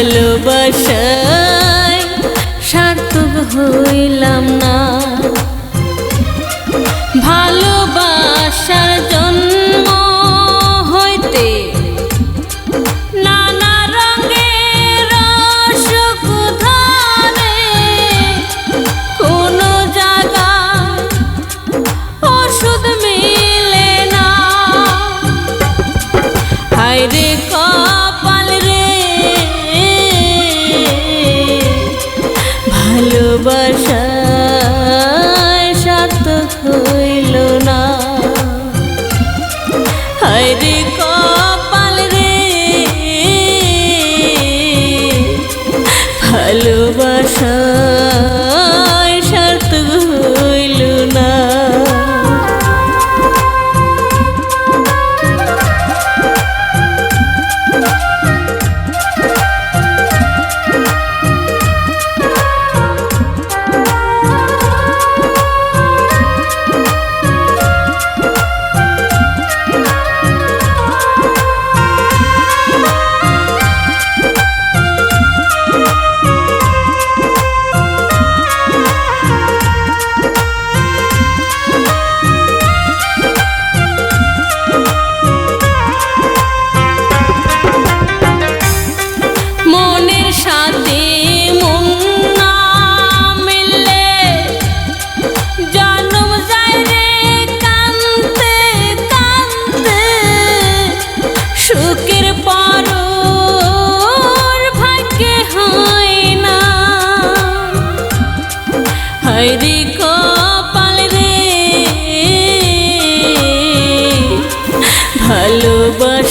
ভালোবাসায় সার্থক হইলাম না। ভালো ভালোবাসায় সার্থক হইল না। হায় কপাল রে ভালোবাসা।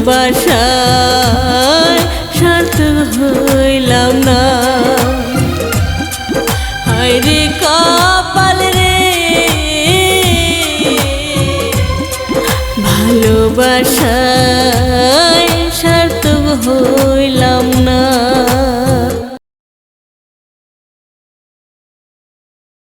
ভালোবাসায় সার্থ হইলাম না। হাইরে কপাল রে। ভালোবাসায় সার্থ হই